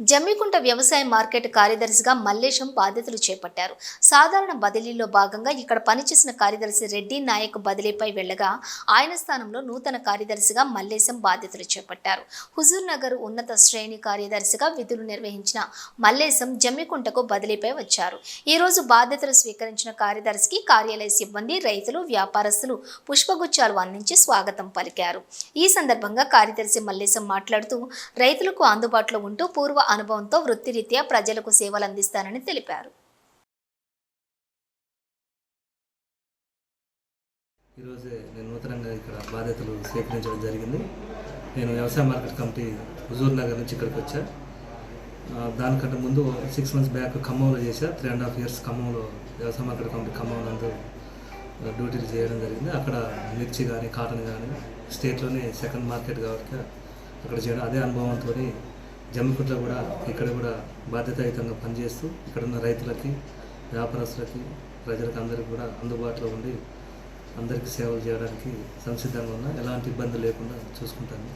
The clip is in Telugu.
జమ్మికుంట వ్యవసాయ మార్కెట్ కార్యదర్శిగా మల్లేశం బాధ్యతలు చేపట్టారు. సాధారణ బదిలీలో భాగంగా ఇక్కడ పనిచేసిన కార్యదర్శి రెడ్డి నాయక్ బదిలీపై వెళ్ళగా ఆయన స్థానంలో నూతన కార్యదర్శిగా మల్లేశం బాధ్యతలు చేపట్టారు. హుజూర్ నగర్ ఉన్నత శ్రేణి కార్యదర్శిగా విధులు నిర్వహించిన మల్లేశం జమ్మికుంటకు బదిలీపై వచ్చారు. ఈ రోజు బాధ్యతలు స్వీకరించిన కార్యదర్శికి కార్యాలయ సిబ్బంది రైతులు వ్యాపారస్తులు పుష్పగుచ్చాలు అందించి స్వాగతం పలికారు. ఈ సందర్భంగా కార్యదర్శి మల్లేశం మాట్లాడుతూ రైతులకు అందుబాటులో ఉంటూ పూర్వ అనుభవంతో వృత్తిరీత్యా ప్రజలకు సేవలు అందిస్తానని తెలిపారు. ఈరోజే నేను నూతనంగా ఇక్కడ బాధ్యతలు స్వీకరించడం జరిగింది. నేను వ్యవసాయ మార్కెట్ కమిటీ హుజూర్ నగర్ నుంచి ఇక్కడికి వచ్చా. దానికంటే ముందు సిక్స్ మంత్స్ బ్యాక్ ఖమ్మంలో చేశా. త్రీ అండ్ హాఫ్ ఇయర్స్ ఖమ్మంలో వ్యవసాయ మార్కెట్ కమిటీ ఖమ్మం నందు డ్యూటీలు చేయడం జరిగింది. అక్కడ మిర్చి కానీ కాటన్ కానీ స్టేట్లోనే సెకండ్ మార్కెట్ కాబట్టి అక్కడ చేయడం అదే అనుభవంతో జమ్మికుంట్లో కూడా ఇక్కడ కూడా బాధ్యతాయుతంగా పనిచేస్తూ ఇక్కడ ఉన్న రైతులకి వ్యాపారస్తులకి ప్రజలకు అందరికీ కూడా అందుబాటులో ఉండి అందరికీ సేవలు చేయడానికి సంసిద్ధంగా ఉన్న ఎలాంటి ఇబ్బంది లేకుండా చూసుకుంటాను.